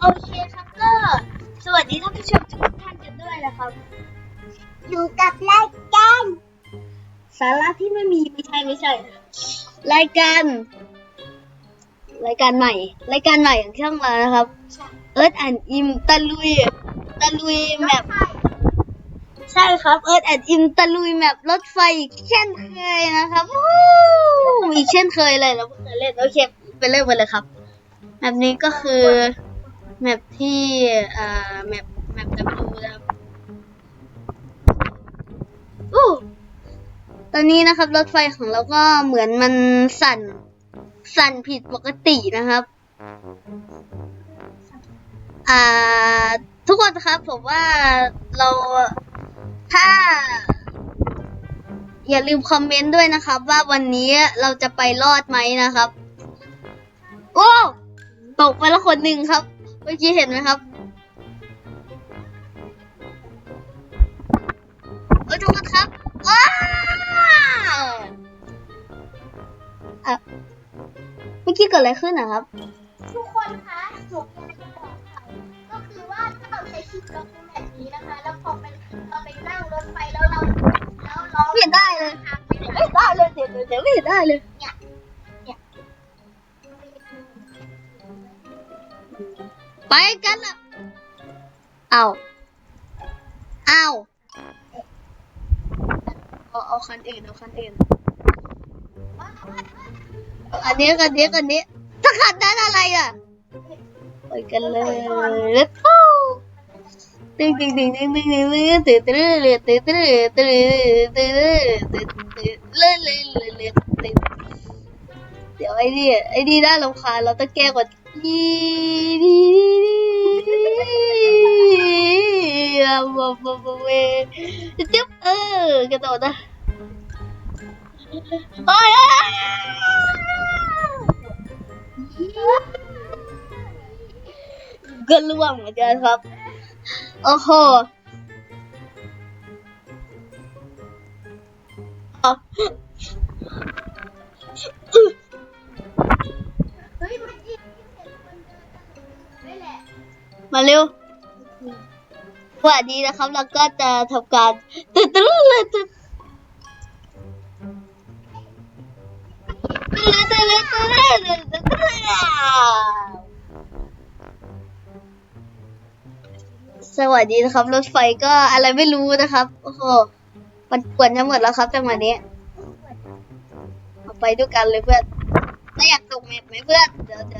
โอเคครับก็สวัสดีท่านผู้ชมทุกท่านกันด้วยนะครับ อยู่กับรายการสาระที่ไม่มีไม่ใช่ไม่ใช่ รายการ รายการใหม่ รายการใหม่ของช่องเรานะครับ เอิร์ธแอนอิมตะลุยตะลุยแมปใช่ครับเอิร์ธแอนอิมตะลุยแมปรถไฟอีกเช่นเคยนะครับวู้อีกเช่นเคยเลยเราเพิ่งเคยเล่นโอเคไปเล่นกันเลยครับแมปนี้ก็คือ แมปที่อ่าแมปแมป W นะครับอู้ตอนนี้นะครับ รถไฟของเราก็เหมือนมันสั่น สั่นผิดปกตินะครับ อ่า ทุกคนครับผมว่าเราถ้า อย่าลืมคอมเมนต์ด้วยนะครับ ว่าวันนี้เราจะไปรอดไหมนะครับ โอ้ ตกไปแล้วคนหนึ่งครับ เมื่อกี้เห็นไหมครับเอ้ยทุกคนครับ ว้าวอะเมื่อกี้เกิดอะไรขึ้นนะครับ ทุกคนคะหนูมีอะไรจะบอกค่ะก็คือว่าถ้าเราใช้ชีวิตเราเป็นแบบนี้นะคะ แล้วพอไปเราไปนั่งรถไฟแล้วเราแล้วเราไม่เห็นได้เลยทางไปไหนไม่เห็นได้เลยเดี๋ยวเดี๋ยวเดี๋ยวไม่เห็นได้เลย ไปกันละเอาเอาเอาเอาคันอื่นเอาคันอื่นเอาอันนี้กันนี้กันนี้ถ้าขันนั้นอะไรอะไปกันเลย let's go ตึงตึงตึงตึงตึงตึงตึงตึงตึงตึงตึงตึงตึงตึงตึงตึงตึงเล่นเล่นเล่นเล่นตึงเดี๋ยวไอ้นี่ไอ้นี่น่ารำคาญเราต้องแก้ก่อนดีดีดีอะบ๊ะบ๊ะบ๊ะเว้ย จึ๊บเออกระโดดนะโอ้ยก็ล่วงเหมือนกันครับ โอ้โหเอ มาเร็วสวัสดีนะครับแล้วก็จะทำการตึ๊ดตึ๊ดเลยตึ๊ดตึ๊ดตึ๊ดตึ๊ดสวัสดีนะครับ รถไฟก็อะไรไม่รู้นะครับ โอ้โหมันปวดจะหมดแล้วครับจังหวะนี้เอาไปด้วยกันเลยเพื่อนแล้วอยากตกแมปไหมเพื่อนเดี๋ยวเดี๋ยว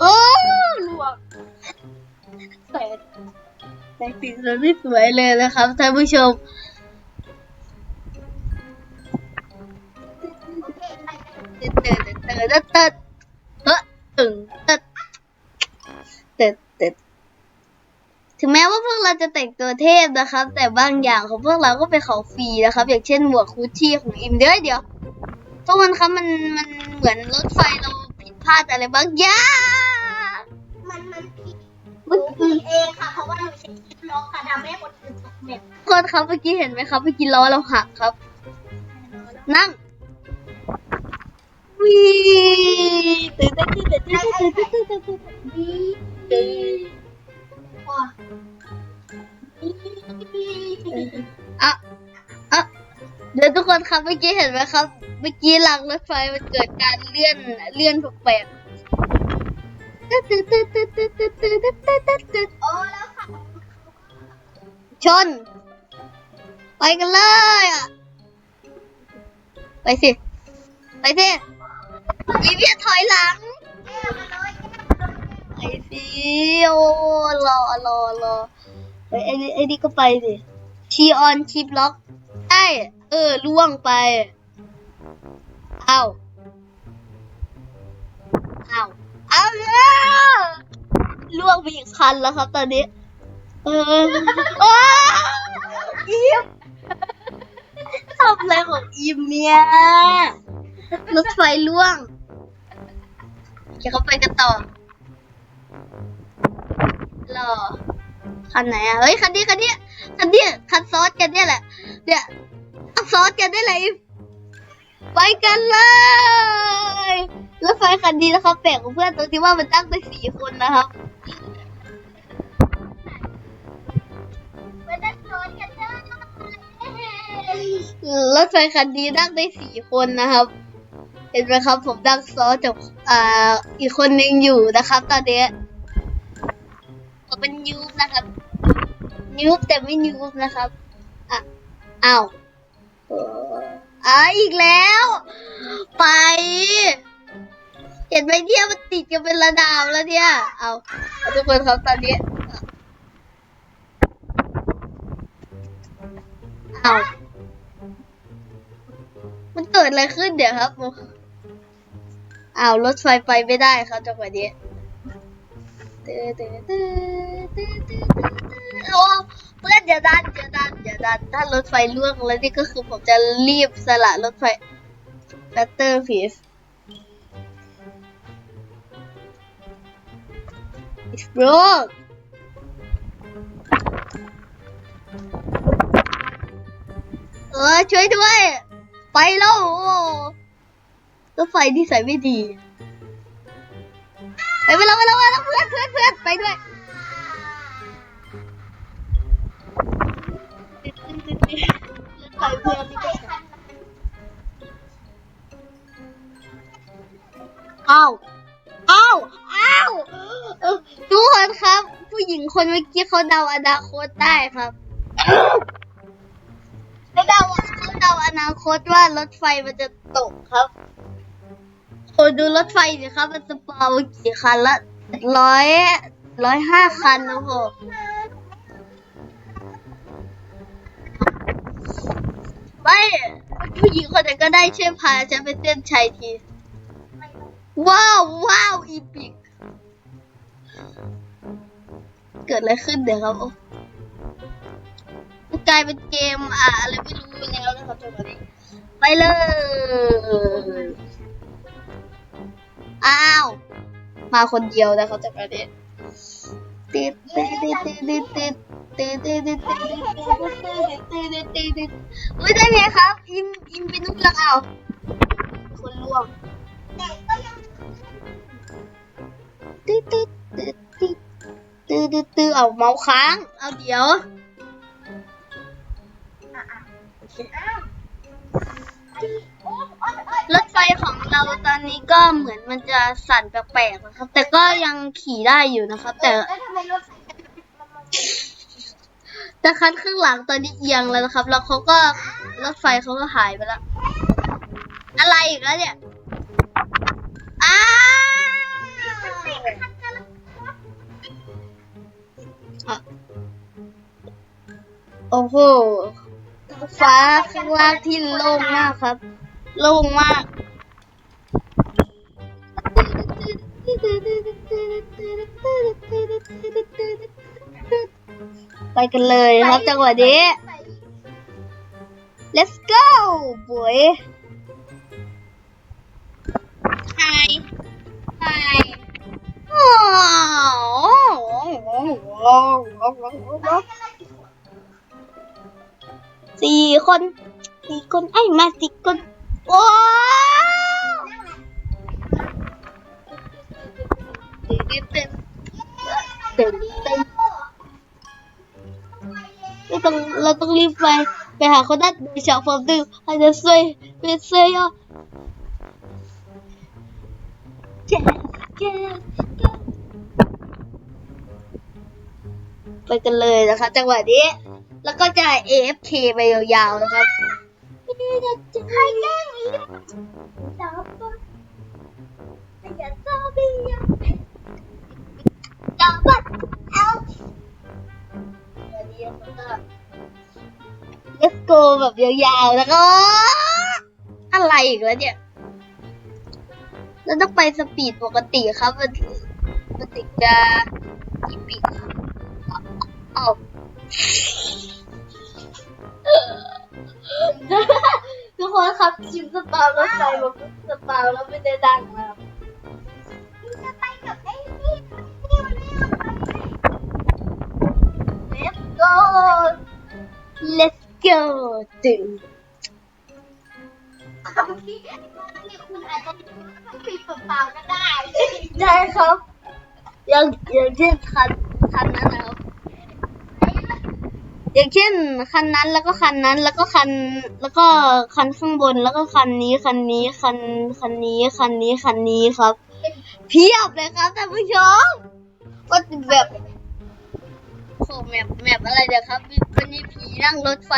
โอ้หลวงแต่แต่สีสันไม่สวยเลยนะครับท่านผู้ชมเติร์ดเติร์ดเติร์ดเติร์ดเฮ้ตึงเติร์ดเติร์ดเติร์ดถึงแม้ว่าพวกเราจะแต่งตัวเทพนะครับ แต่บางอย่างของพวกเราก็เป็นของฟรีนะครับ อย่างเช่นหมวกคูชี่ของอิมเดี๋ยวเดี๋ยว ทุกคนครับมันมันเหมือนรถไฟเราผิดพลาดอะไรบางอย่างมันมันผิดมื่นูอผิกี้ดเองค่ะเพราะว่าหนูใช้คลิปล็อกค่ะทำให้คนอื่นตกเน็ตทุกคนครับเมื่อกี้เห็นไหมครับเมื่อกี้ล้อเราหักครับ นั่งวีตื่นเต้นตื่นเต้นตื่นเต้นตื่นเต้นตื่นเต้นดีดีพออะอะ เดี๋ยวทุกคนครับเมื่อกี้เห็นไหมครับ เมื่อกี้รางรถไฟมันเกิดการเลื่อนเลื่อนแปลกๆตึ๊ดตึ๊ดตึ๊ดตึ๊ดตึ๊ดตึ๊ดตึ๊ดตึ๊ดตึ๊ดตึ๊ดตึ๊ดโอ้แล้วค่ะชน ไปกันเลยอะไปสิ ไปสิอีเวียถอยหลังแก้มาเลยแก้มาเลยไปสิโอ้รอรอรอเฮ้ยไอ้นี่ไอ้นี่ก็ไปสิชีออนชีบล็อกไอ้ เออล่วงไปเอาเอาเอาแล้วล่วงไปอีกคันแล้วครับ ตอนนี้ เอออ้าวอิมทำอะไรของอิมเนี่ยรถไฟล่วงเดี๋ยวเขาไปกันต่อรอคันไหนอะเฮ้ยคันนี้คันนี้คันนี้คันซอสกันเนี่ยแหละเนี่ย ซอสกันได้เลย ไปกันเลยรถไฟคันนี้นะครับแปลกกว่าเพื่อนตรงที่ว่ามันตั้งได้สี่คนนะครับไม่ได้โดนกันเด้อรถไฟคันนี้นั่งได้สี่คนนะครับ เห็นไหมครับผมนั่งซ้อนกับอ่าอีกคนหนึ่งอยู่นะครับ ตอนนี้ผมเป็นยูบนะครับยูบแต่ไม่ยูบนะครับอะอ้าว อออะอีกแล้ว ไป เห็นไหมเนี่ยมันติดกันเป็นระดับแล้วเนี่ย เอาทุกคนครับตอนนี้เอามันเกิดอะไรขึ้นเดี๋ยวครับเอารถไฟไปไม่ได้ครับจังหวะนี้ตื้อตื้อตื้อตื้อตื้อตื้อ เพื่อนอย่าดันอย่าดันอย่าดันถ้ารถไฟล่วงแล้วนี่ก็คือผมจะรีบสละรถไฟ Better Piece It's broke เออช่วยด้วย ไปแล้วรถไฟที่ใส่ไม่ดี ไปไปแล้วไปแล้วไปแล้วเพื่อนเพื่อนเพื่อนไปด้วย รถไฟเพื่อนนี่ก็อ้าวอ้าวอ้าวทุกคนครับ ผู้หญิงคนเมื่อกี้เขาเดาอนาคตได้ครับเขาเดาเขาเดาอนาคตว่ารถไฟมันจะตกครับโอ้ดูรถไฟสิครับมันสปอร์มากี่คันละร้อยร้อยห้าคันนะผม ไม่ผู้หญิงคนไหนก็ได้ช่วยพาฉันไปเต้นชัยที ว้าวว้าวอีพิก เกิดอะไรขึ้นเดี๋ยวครับกลายเป็นเกมอะอะไรไม่รู้ไปแล้วนะครับจังหวะนี้ไปเลยอ้าว มาคนเดียวนะครับจังหวะนี้ ติดติดติดติดติดติดติดติดติดติดติดติดติดติดติดอุ้ยได้ไงครับอิมอิมเป็นนุกลังเอาคนล่วงต่ก็ยังตืดตืดตืดตืดตืดตืดตืดเอาเมาค้างเอาเดี๋ยวอ้าวไอ้โอ้โอ้ยโอ้ย รถไฟของเราตอนนี้ก็เหมือนมันจะสั่นแปลกๆนะครับ แต่ก็ยังขี่ได้อยู่นะครับ แต่แต่คันข้างหลังตอนนี้เอียงแล้วนะครับ แล้วเขาก็รถไฟเขาก็หายไปแล้ว อะไรอีกแล้วเนี่ยอ้าวอะโอ้โห ฟ้าข้างล่างที่โล่งมากครับ โล่งมาก ไปกันเลยครับจังหวะนี้ let's go boy hi hi สี่คนสี่คนไอ้ยมาสี่คนโอ้ตื่นเต้นตื่นเต้นไม่ต้องเราต้องรีบไปไปหาคนนั้นไปฉากฟอร์มดื้ออาจจะซวยเป็นซวยอะแจ๊แจ๊แจ๊ไปกันเลยนะคะจังหวะนี้ แล้วก็จะ AFK ไปยาวๆนะครับใครแกล้งอีกจับปะอย่าเศร้าไปอย่าจับบัดเอาวันนี้มันก็ Let's go แบบยาวๆแล้วก็อะไรอีกแล้วเนี่ยแล้วต้องไปสปีดปกติครับ มันมันถึงจะอีปิดครับเอาทุ คนครับชิมสปาวรถไฟมันสปาวแล้วไม่ได้ดังนะครับมึงจะไปกับไอ้นี่นี่มันไม่เอาไป Let's go Let's go ตึงบางทีบางทีคุณอาจจะปิดเปล่าๆก็ได้ ได้ครับ อย่างอย่างเช่นคันคันนั้นนะครับ อย่างเช่นคันนั้นแล้วก็คันนั้นแล้วก็คันแล้วก็คันข้างบนแล้วก็คันนี้คันนี้คันคันนี้คันนี้คันนี้ครับ เพียบเลยครับท่านผู้ชมก็แบบโอ้แมปแมปอะไรเดี๋ยวครับวันนี้ผีนั่งรถไฟ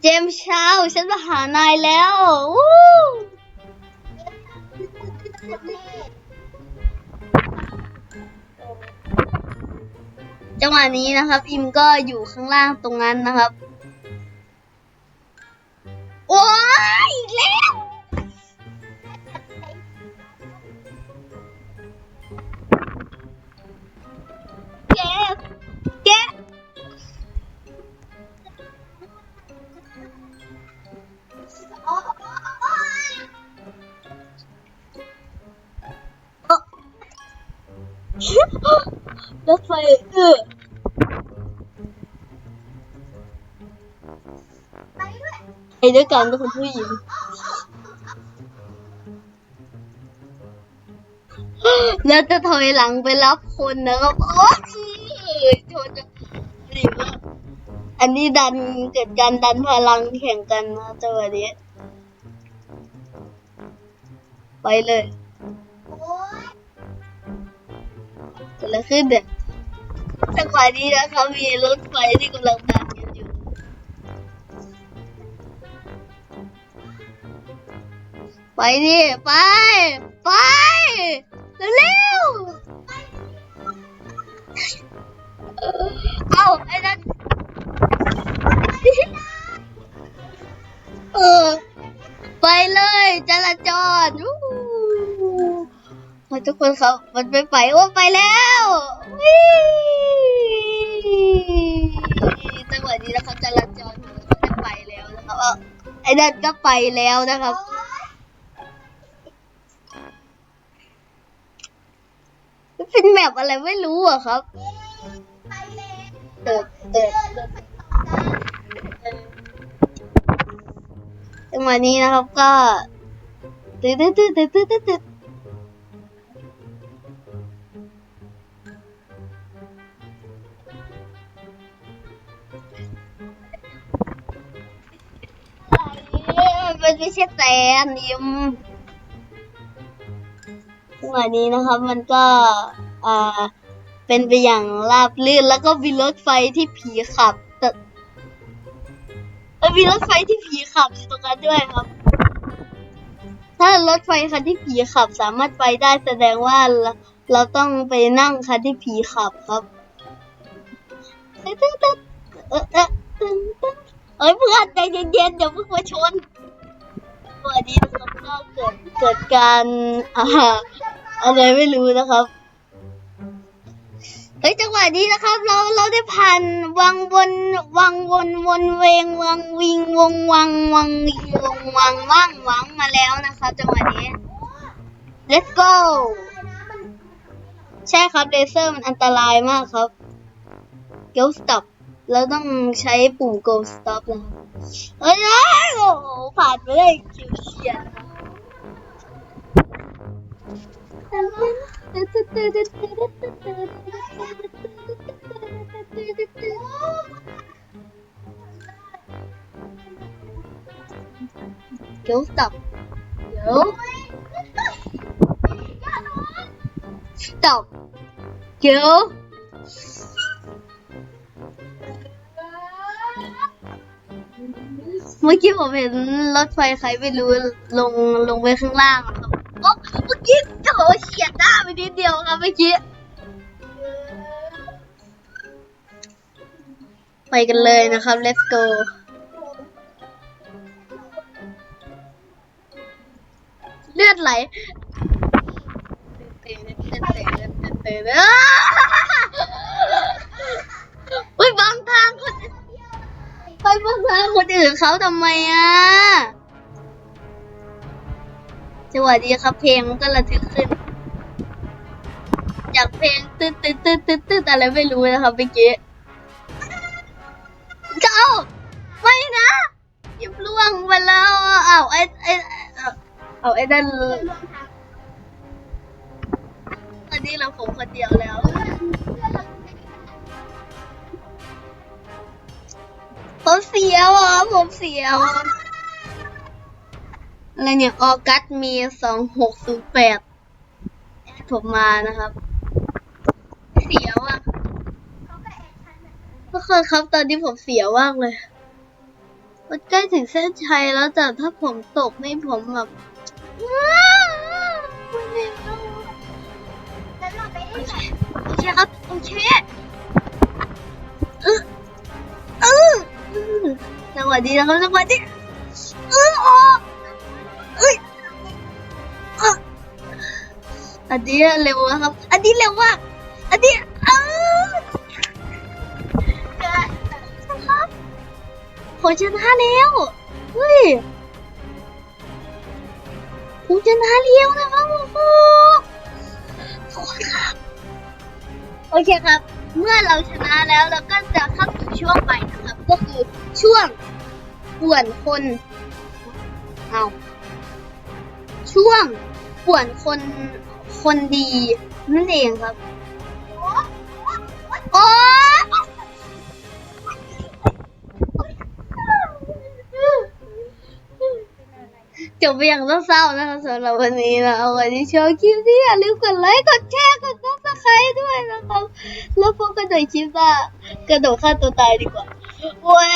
เจมส์เช้าฉันมาหานายแล้ว วู้ จังหวะนี้นะครับอิมก็อยู่ข้างล่างตรงนั้นนะครับ โอ้ยอีกแล้ว ด้วยกันเป็นคนผู้หญิงแล้วจะถอยหลังไปรับคนนะครับโอ้ยชนนี่ว่าอันนี้ดันเกิดการดันพลังแข่งกันนะจังหวะนี้ไปเลยเกิดอะไรขึ้นเนี่ยจังหวะนี้นะครับมีรถไฟที่กำลังดัน ไปดิไป ไป เร็วเอาไอ้นั่นเออไปเลยจราจรอู้หูทุกคนครับมันไม่ไปโอ้ไปแล้ววิจังหวะนี้นะครับจราจรมันก็ไปแล้วนะครับเอาไอ้นั่นก็ไปแล้วนะครับ เป็นแมปอะไรไม่รู้อะครับไปเดเติดเดินรถไฟต่อกันจังหวะนี้นะครับก็ตึ๊ดตึ๊ดตึ๊ดตึ๊ดตึ๊ดตึ๊ดมันไม่ใช่แตนยิม หวะนี้นะครับ มันก็อ่าเป็นไปอย่างราบรื่นแล้วก็มีรถไฟที่ผีขับแต่มันมีรถไฟที่ผีขับอยู่ตรงนั้นด้วยครับ ถ้ารถไฟคันที่ผีขับสามารถไปได้แสดงว่าเราต้องไปนั่งคันที่ผีขับครับเอ้ยเพื่อนใจเย็นๆเดี๋ยวเพิ่งมาชนวันนี้นะครับก็เกิดเกิดการอ่า อะไรไม่รู้นะครับเฮ้ยจังหวะนี้นะครับ เราเราได้ผ่านวังวนวังวนวนเวงวังวิงวงวังวังวิงวงวังว่างวังมาแล้วนะครับ จังหวะนี้ let's go ใช่ครับเลเซอร์มันอันตรายมากครับ go stop เราต้องใช้ปุ่ม go stop นะครับเฮ้ยโอ้โหผ่านไปได้คิวเฉียด เดี๋ยว stop เดี๋ยว stop เดี๋ยวเมื่อกี้ผมเห็นรถไฟใครไม่รู้ลงลงไปข้างล่างอะครับโอ้เมื่อกี้ บอกว่าเฉียดหน้าไปนิเดียวครับเมื่อกี้ ไปกันเลยนะครับ let's go เลือดไหลเฮ้ยบางทางคนไปบางทางคนอื่นเขาทำไมอะ สวัสดีครับเพลงมันก็ระทึกขึ้น จากเพลงตืดตืดตืดตืดตืดอะไรไม่รู้นะครับเมื่อกี้เจ้าไม่นะยิบล่วงไปแล้วอ้าวไอ้ไอ้เอาเอาไอ้นั่นอนร่วมทางตอนนี้เราผมคนเดียวแล้วผมเสียวอะผมเสียว อะไรเนี่ย ออกัสมีสองหกศูนย์แปดผมมานะครับ เสียวอะเขาก็แอคนแบบนั้นทุกคนครับตอนนี้ผมเสียวมากเลย มันใกล้ถึงเส้นชัยแล้วแต่ถ้าผมตกนี่ผมแบบว้าวไม่เอเราไปได้ไหนโอเคครับ โอเคเออเออเออสวัสดีนะครับสวัสดีเออออก อันนี้เร็วนะครับ อันนี้เร็วมาก อันนี้เออครับผมชนะแล้วเฮ้ยผมชนะเลี้ยวนะครับโอ้โหทุกคนครับ โอเคครับ เมื่อเราชนะแล้วเราก็จะเข้าสู่ช่วงใหม่นะครับ ก็คือช่วงป่วนคนเอาช่วงป่วนคน คนดีนั่นเองครับ โอ๊ยจบไปอย่างเศร้าๆนะคะสำหรับวันนี้นะเอาไว้ที่ชอบคลิปนี้อย่าลืมกดไลค์ กดแชร์ กดซับสไครต์ด้วยนะครับ แล้วพบกันในคลิปหน้ากระโดดฆ่าตัวตายดีกว่าว้าย